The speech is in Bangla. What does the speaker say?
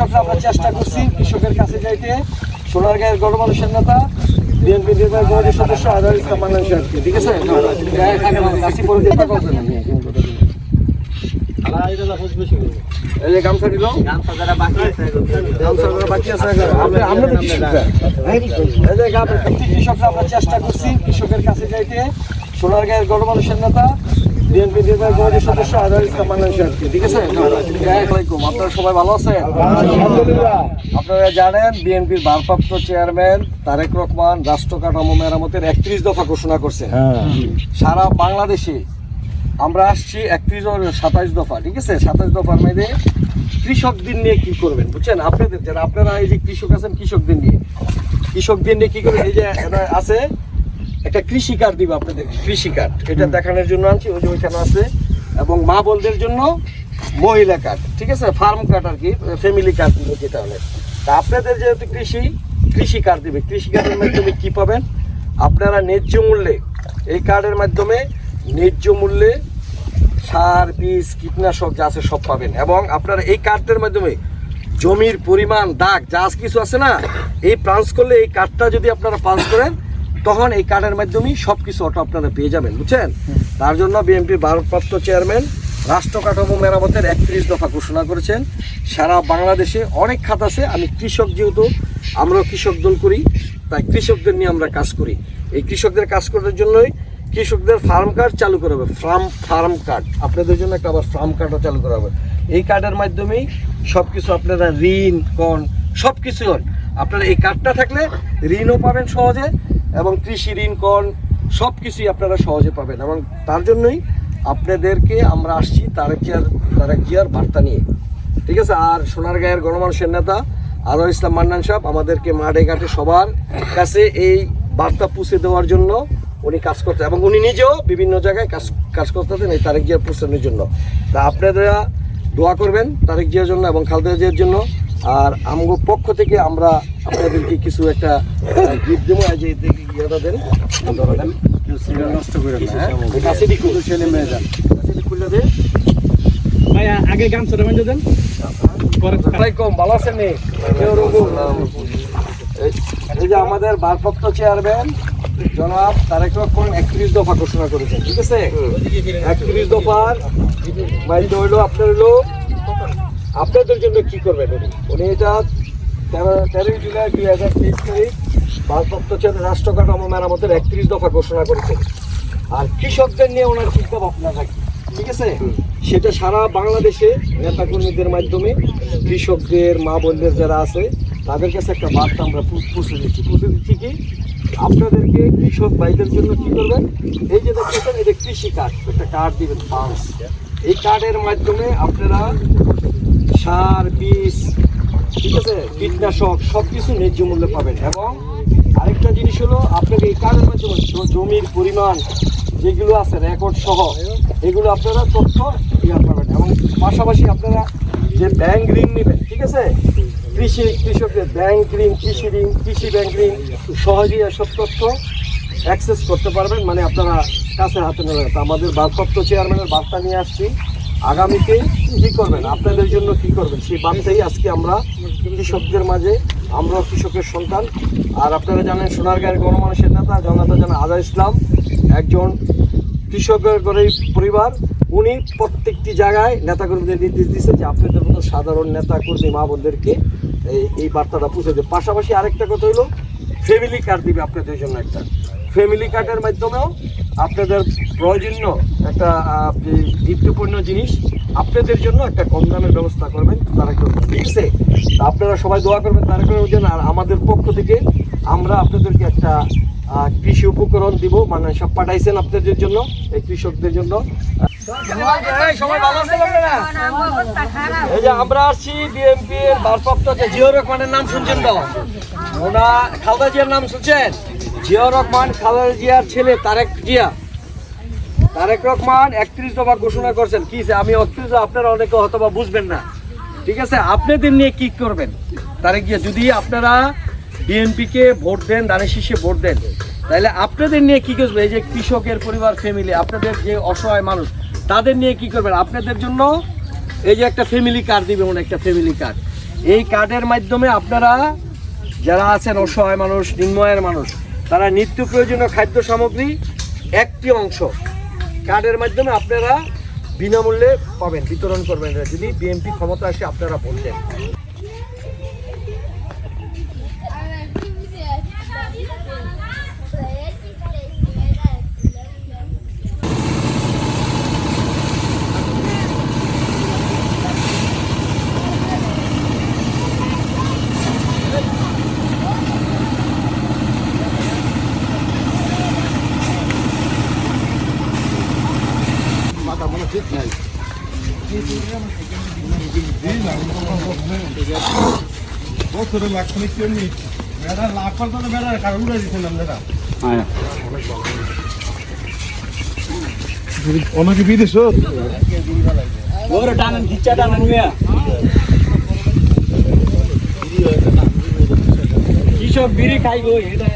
কৃষকরা আমরা চেষ্টা করছি কৃষকের কাছে যাইতে। সোনারগাঁয়ের গণমানুষের নেতা, বিএনপি নির্বাহী কমিটির সদস্য আজহার ইসলাম ঠিক আছে? কৃষকরা আমরা চেষ্টা করছি কৃষকের কাছে যাইতে। সোনারগাঁয়ের গণমানুষের নেতা বিএনপি নির্বাহী কমিটির সদস্য আজহার ইসলাম মান্নান ঠিক আছে? আসসালামাইকুম আপনারা সবাই ভালো আছেন? আপনারা জানেন বিএনপির ভারপ্রাপ্ত চেয়ারম্যান তারেক রহমান রাষ্ট্র কাঠামো মেরামতের একত্রিশ দফা ঘোষণা করছে। সারা বাংলাদেশে আমরা আসছি একত্রিশ সাতাইশ দফা ঠিক আছে? সাতাইশ দফার মধ্যে কৃষকদের নিয়ে কি করবেন বুঝছেন? আপনাদের যারা আপনারা এই যে কৃষক আছেন কৃষকদের নিয়ে। কৃষকদের নিয়ে কি করবেন? এই যে আছে একটা কৃষি কার্ড দিব আপনাদের। কৃষি কার্ড। এটা দেখানোর জন্য আনছি ওই যে ওইখানে আছে। এবং মা বোনদের জন্য মহিলা কার্ড। ঠিক আছে? ফার্ম কার্ড আর কি ফ্যামিলি কার্ড দিব যেটা হলে। তা আপনাদের যেহেতু কৃষি কৃষি কার্ড দিবে। কৃষি কার্ডের মাধ্যমে কি পাবেন? আপনারা ন্যায্য মূল্যে এই কার্ডের মাধ্যমে ন্যায্য মূল্যে সার বীজ কীটনাশক যা আছে সব পাবেন। এবং আপনারা এই কার্ডের মাধ্যমে জমির পরিমাণ দাগ যা কিছু আছে না এই পাঞ্চ করলে এই কার্ডটা যদি আপনারা পাঞ্চ করেন তখন এই কার্ডের মাধ্যমেই সব কিছু অটো আপনারা পেয়ে যাবেন বুঝছেন? তার জন্য বিএনপির ভারপ্রাপ্ত চেয়ারম্যান রাষ্ট্র কাঠামো মেরামতের একত্রিশ দফা ঘোষণা করেছেন। সারা বাংলাদেশে অনেক খাত আছে আমি কৃষক যেহেতু আমরা কৃষক দল করি তাই কৃষকদের নিয়ে আমরা কাজ করি। এই কৃষকদের কাজ করার জন্যই কৃষকদের ফার্ম কার্ড চালু করা হবে। Farm farm card. আপনাদের জন্য একটা আবার ফার্ম কার্ডও চালু করা হবে। এই কার্ডের মাধ্যমেই সব কিছু আপনারা ঋণ কন সব কিছু হন আপনারা এই কার্ডটা থাকলে ঋণও পাবেন সহজে এবং কৃষি ঋণ, কন সব কিছুই আপনারা সহজে পাবেন এবং তার জন্যই আপনাদেরকে আমরা আসছি তারেক জিয়ার তারেক জিয়ার বার্তা নিয়ে। ঠিক আছে? আর সোনারগাঁয়ের গণমানুষের নেতা আরও ইসলাম মান্নান সাহেব আমাদেরকে মাঠে ঘাটে সবার কাছে এই বার্তা পৌঁছে দেওয়ার জন্য উনি কাজ করতে এবং উনি নিজেও বিভিন্ন জায়গায় কাজ কাজ করতেছেন এই তারেক জিয়ার পৌঁছানোর জন্য। তা আপনারা দোয়া করবেন তারেক জিয়ার জন্য এবং খালেদা জিয়ার জন্য। আর আমগো পক্ষ থেকে আমরা আপনাদেরকে কিছু একটা গিফট দেবো। দেখি ইয়েটা দেন। ধরো দেন। নষ্ট করে না হ্যাঁ? এই কাছেরই খুলে ছেলে মেয়ে যান কাছেরই খুলে দে ভাই আগে গামছাটা বাঁধে দেন। পরে আসসালামাইকুম ভালো আছেন? এই- যে আমাদের ভারপ্রাপ্ত চেয়ারম্যান জনাব তারেক রহমান একত্রিশ দফা ঘোষণা করেছেন ঠিক আছে? একত্রিশ দফার মাইন্ড হইল আপনার হইল আপনাদের জন্য কি করবেন উনি? উনি এটা তেরো তেরোই জুলাই দুই হাজার তেইশ তারিখ ভারপ্রাপ্ত চেয়ারম্যান রাষ্ট্র কাঠামো মেরামতের একত্রিশ দফা ঘোষণা করেছেন। আর কৃষকদের নিয়ে ওনার চিন্তা ভাবনা থাকে ঠিক আছে? সেটা সারা বাংলাদেশে নেতাকর্মীদের মাধ্যমে কৃষকদের মা বোনদের যারা আছে তাদের কাছে একটা বার্তা আমরা পৌ- পৌঁছে দিচ্ছি। পৌঁছে দিচ্ছি কি? আপনাদেরকে কৃষক ভাইদের জন্য কি করবেন? এই যে দেখতেছেন এটা কৃষি কার্ড একটা কার্ড দিবেন পাঁচ এই কার্ডের মাধ্যমে আপনারা সার, বীজ, ঠিক আছে? কীটনাশক সব কিছু ন্যায্য মূল্যে পাবেন। এবং আরেকটা জিনিস হলো, আপনাকে এই কার্ডের মাধ্যমে জমির পরিমাণ যেগুলো আছে রেকর্ড সহ, এগুলো আপনারা তথ্য ইয়া পাবেন। এবং পাশাপাশি আপনারা যে ব্যাংক ঋণ নেবেন, ঠিক আছে? কৃষি, কৃষকদের ব্যাংক ঋণ, কৃষি ঋণ, কৃষি ব্যাংক ঋণ, সহজেই এসব তথ্য অ্যাক্সেস করতে পারবেন। মানে আপনারা কাছে হাতে নেবেন আমাদের ভারপ্রাপ্ত চেয়ারম্যানের বার্তা নিয়ে আসছি। আগামীতে কি করবেন? আপনাদের জন্য কি করবেন? সেই বার্তাই আজকে আমরা কৃষকদের মাঝে আমরা কৃষকের সন্তান। আর আপনারা জানেন, সোনারগাঁয়ের গণমানুষের নেতা জনতা জানা আজা ইসলাম। একজন কৃষকের ঘরের পরিবার। উনি প্রত্যেকটি জায়গায় নেতাকর্মীদের নির্দেশ দিচ্ছে যে আপনাদের মতো সাধারণ নেতাকর্মী মা বোনদেরকে এই এই বার্তাটা পৌঁছে দেবে। পাশাপাশি আরেকটা কথা হলো ফ্যামিলি কার্ড দিবে আপনাদের জন্য একটা। ফ্যামিলি কার্ডের মাধ্যমেও আপনাদের প্রয়োজনীয় একটা নিত্যপূর্ণ জিনিস আপনাদের জন্য একটা কম দামের ব্যবস্থা করবেন তারা করবেন ঠিক আছে? আপনারা সবাই দোয়া করবেন তারা করে জন্য আর আমাদের পক্ষ থেকে আমরা আপনাদেরকে একটা কৃষি উপকরণ দিব। মানে সব পাঠাইছেন আপনাদের জন্য এই কৃষকদের জন্য। এই, যে আমরা আসছি বিএনপি এর ভারপ্রাপ্ত জিয়র রহমানের নাম শুনছেন তো? ওনা খালদা জিয়ার নাম শুনছেন? জিয়র রহমান, খালেদা জিয়ার ছেলে তারেক জিয়া। তারেক রহমান একত্রিশ দফা ঘোষণা করছেন। কি আমি একত্রিশ আপনারা অনেকে হয়তো বা বুঝবেন না। ঠিক আছে? আপনাদের নিয়ে কি করবেন? তারেক জিয়া, যদি আপনারা বিএনপিকে ভোট দেন, দানের শীষে ভোট দেন, তাহলে আপনাদের নিয়ে কি করবেন? এই যে কৃষকের পরিবার ফ্যামিলি আপনাদের যে অসহায় মানুষ, তাদের নিয়ে কি করবেন? আপনাদের জন্য এই যে একটা ফ্যামিলি কার্ড দিবে মনে একটা ফ্যামিলি কার্ড এই কার্ডের মাধ্যমে আপনারা যারা আছেন, অসহায় মানুষ, নিম্নয়ের মানুষ তারা নিত্য প্রয়োজনীয় খাদ্য সামগ্রী একটি অংশ। কার্ডের মাধ্যমে আপনারা বিনামূল্যে পাবেন, বিতরণ করবেন। যদি বিএনপি ক্ষমতা আসে, আপনারা বলছেন বছরে লাক্ষণিক কেমনি বেড়া লাভ করতে তো বেড়া কারও উড়ে দিচ্ছিলাম বেড়া অনেকে বিদেশ ওরে টানেন খিচ্চা টানেন মিয়া কৃষক বিড়ি খাইবো এটা